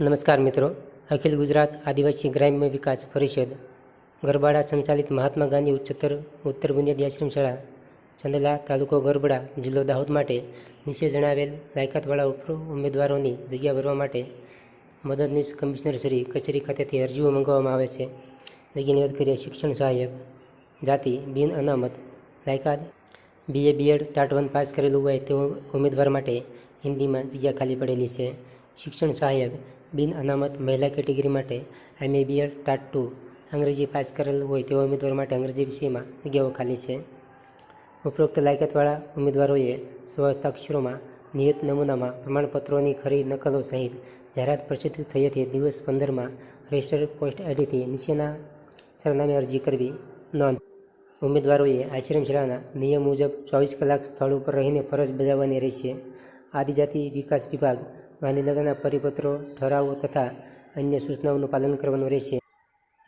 નમસ્કાર મિત્રો. અખિલ ગુજરાત આદિવાસી ગ્રામ્ય વિકાસ પરિષદ, ગરબાડા સંચાલિત મહાત્મા ગાંધી ઉચ્ચતર ઉત્તર બુનિયાદી આશ્રમ શાળા, ચંદલા તાલુકો ગરબડા જિલ્લો દાહોદ માટે નીચે જણાવેલ લાયકાતવાળા ઉપર- ઉમેદવારોની જગ્યા ભરવા માટે મદદનીશ કમિશનર શ્રી કચેરી ખાતેથી અરજીઓ મંગાવવામાં આવે છે. જગ્યાની વાત કરીએ શિક્ષણ સહાયક, જાતિ, બિન અનામત, લાયકાત, BA, BEd, TAT one pass કરેલું હોય તેઓ ઉમેદવાર માટે હિન્દીમાં જગ્યા ખાલી પડેલી છે. શિક્ષણ સહાયક બિન અનામત મહિલા કેટેગરી માટે એમએ બીએડ ટાટ ટુ અંગ્રેજી પાસ કરેલ હોય તેવા ઉમેદવાર માટે અંગ્રેજી વિષયમાં જગ્યાઓ ખાલી છે. ઉપરોક્ત લાયકાતવાળા ઉમેદવારોએ સ્વહસ્તાક્ષરોમાં નિયત નમૂનામાં પ્રમાણપત્રોની ખરી નકલો સહિત જાહેરાત પ્રસિદ્ધ થઈ દિવસ પંદરમાં રજિસ્ટર પોસ્ટ આઈડીથી નીચેના સરનામે અરજી કરવી નોંધ. ઉમેદવારોએ આશ્રમશાળાના નિયમ મુજબ ચોવીસ કલાક સ્થળ ઉપર રહીને ફરજ બજાવવાની રહેશે. આદિજાતિ વિકાસ વિભાગ ગાંધીનગરના પરિપત્રો, ઠરાવો તથા અન્ય સૂચનાઓનું પાલન કરવાનું રહેશે.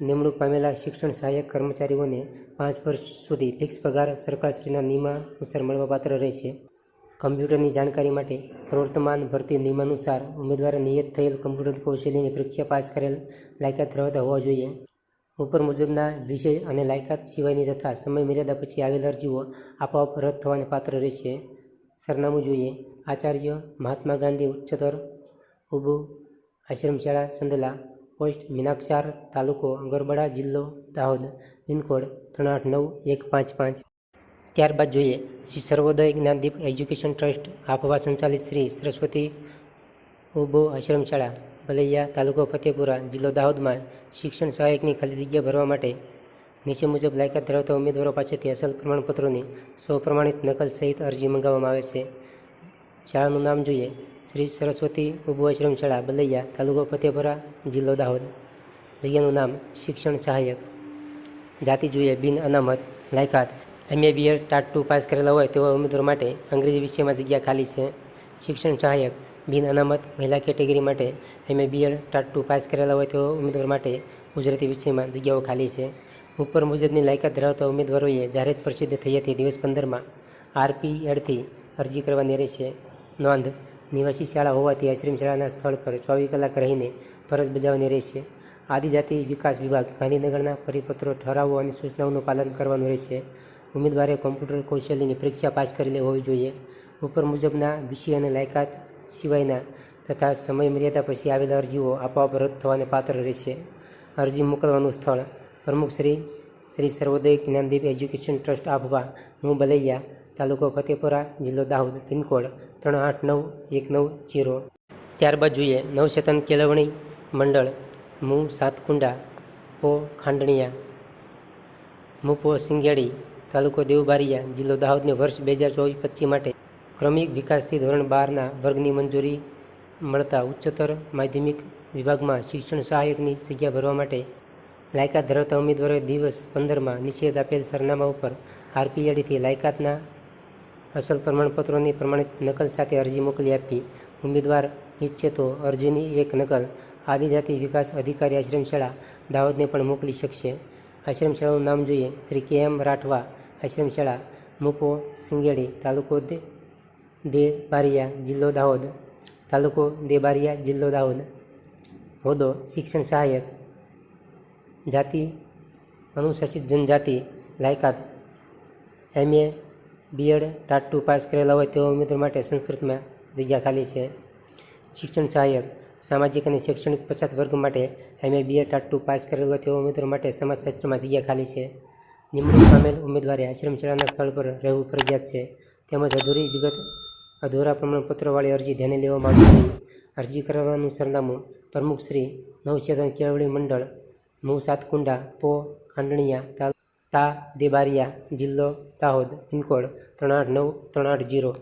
નિમણૂક પામેલા શિક્ષણ સહાયક કર્મચારીઓને પાંચ વર્ષ સુધી ફિક્સ પગાર સરકારશ્રીના નિયમાનુસાર મળવાપાત્ર રહેશે. કમ્પ્યુટરની જાણકારી માટે પ્રવર્તમાન ભરતી નિયમાનુસાર ઉમેદવારે નિયત થયેલ કમ્પ્યુટર કૌશલ્યની પરીક્ષા પાસ કરેલ લાયકાત ધરાવતા હોવા જોઈએ. ઉપર મુજબના વિષય અને લાયકાત સિવાયની તથા સમય મર્યાદા પછી આવેલ અરજીઓ આપોઆપ રદ થવાને પાત્ર રહેશે. સરનામું જોઈએ. આચાર્ય મહાત્મા ગાંધી ઉચ્ચતર ઉબુ આશ્રમશાળા સંદલા, પોસ્ટ મીનાક્ષાર તાલુકો ગરબડા જિલ્લો દાહોદ, પિનકોડ ત્રણ આઠ નવ એક પાંચ પાંચ. ત્યારબાદ જોઈએ શ્રી સર્વોદય જ્ઞાનદીપ એજ્યુકેશન ટ્રસ્ટ આફવા સંચાલિત શ્રી સરસ્વતી ઉબો આશ્રમ શાળા બલૈયા તાલુકો ફતેપુરા જિલ્લો દાહોદમાં શિક્ષણ સહાયકની ખાલી જગ્યા ભરવા માટે નીચે મુજબ લાયકાત ધરાવતા ઉમેદવારો પાસેથી અસલ પ્રમાણપત્રોની સ્વપ્રમાણિત નકલ સહિત અરજી મંગાવવામાં આવે છે. શાળાનું નામ જોઈએ. શ્રી સરસ્વતી ઉબુ આશ્રમ શાળા, બલૈયા તાલુકો ફતેપુરા જિલ્લો દાહોદ. જગ્યાનું નામ શિક્ષણ સહાયક. જાતિ જોઈએ બિન અનામત, લાયકાત. MA BEd TAT two pass કરેલા હોય તેવા ઉમેદવાર માટે અંગ્રેજી વિષયમાં જગ્યા ખાલી છે. શિક્ષણ સહાયક, બિન અનામત, મહિલા કેટેગરી માટે MA BEd TAT two pass કરેલા હોય તેવા ઉમેદવાર માટે ગુજરાતી વિષયમાં જગ્યાઓ ખાલી છે. ઉપર મુજબની લાયકાત ધરાવતા ઉમેદવારોએ જાહેરાત પ્રસિદ્ધ થઈ હતી દિવસ પંદરમાં આરપી એડથી અરજી કરવાની રહેશે. નોંધ, નિવાસી શાળા હોવાથી આશ્રમ શાળાના સ્થળ પર ચોવીસ કલાક રહીને ફરજ બજાવવાની રહેશે. આદિજાતિ વિકાસ વિભાગ ગાંધીનગરના પરિપત્રો ઠરાવો અને સૂચનાઓનું પાલન કરવાનું રહેશે. ઉમેદવારે કોમ્પ્યુટર કૌશલ્યની પરીક્ષા પાસ કરેલી હોવી જોઈએ. ઉપર મુજબના વિષય અને લાયકાત સિવાયના તથા સમય મર્યાદા પછી આવેલા અરજીઓ આપોઆપ રદ થવાને પાત્ર રહેશે. અરજી મોકલવાનું સ્થળ પ્રમુખ શ્રી શ્રી સર્વોદય જ્ઞાનદીપ એજ્યુકેશન ટ્રસ્ટ આભવા હું બલૈયા તાલુકો ફતેપુરા, જિલ્લો દાહોદ, પિનકોડ ત્રણ આઠ નવ એક નવ જીરો. ત્યારબાદ જોઈએ નવચેતન કેળવણી મંડળ, મુ સાતકુંડા પો ખાંડણિયા મુપો સિંગેડી, તાલુકો દેવબારિયા, જિલ્લો દાહોદને વર્ષ બે હજાર ચોવીસ પચીસ માટે ક્રમિક વિકાસથી ધોરણ બારના વર્ગની મંજૂરી મળતા ઉચ્ચતર માધ્યમિક વિભાગમાં શિક્ષણ સહાયકની જગ્યા ભરવા માટે લાયકાત ધરાવતા ઉમેદવારોએ દિવસ પંદરમાં નિષેધ આપેલ સરનામા ઉપર આરપીએડીથી લાયકાતના અસલ પ્રમાણપત્રોની પ્રમાણિત નકલ સાથે અરજી મોકલી આપી. ઉમેદવાર ઈચ્છે તો અરજીની એક નકલ આદિજાતિ વિકાસ અધિકારી આશ્રમ શાળા દાહોદને પણ મોકલી શકશે. આશ્રમ શાળાનું નામ જોઈએ શ્રી કે એમ રાઠવા આશ્રમ શાળા મુપો સિંગેડી, તાલુકો દે બારિયા જિલ્લો દાહોદ, તાલુકો દે બારિયા જિલ્લો દાહોદ. હોદ્દો, શિક્ષણ સહાયક જાતિ અનુસૂચિત જનજાતિ, લાયકાત MA BEd TAT two pass કરેલા હોય તેવા ઉમેદવાર માટે સંસ્કૃતમાં જગ્યા ખાલી છે. શિક્ષણ સહાયક, સામાજિક અને શૈક્ષણિક પછાત વર્ગ માટે MA BEd TAT two pass કરેલા હોય તેવા ઉમેદવાર માટે સમાજશાસ્ત્રમાં જગ્યા ખાલી છે. નિમણૂક પામેલ ઉમેદવારે આશ્રમશાળાના સ્થળ પર રહેવું ફરજિયાત છે. તેમજ અધૂરી વિગત, અધૂરા પ્રમાણપત્રવાળી અરજી ધ્યાને લેવામાં આવી અરજી કરવાનું સરનામું પ્રમુખ શ્રી નવચેતન કેળવણી મંડળ મુ સાતકુંડા પો, ખાંડણીયા તા, દેબારિયા, જિલ્લો, દાહોદ, પિનકોડ, ત્રણ આઠ નવ, ત્રણ આઠ જીરો.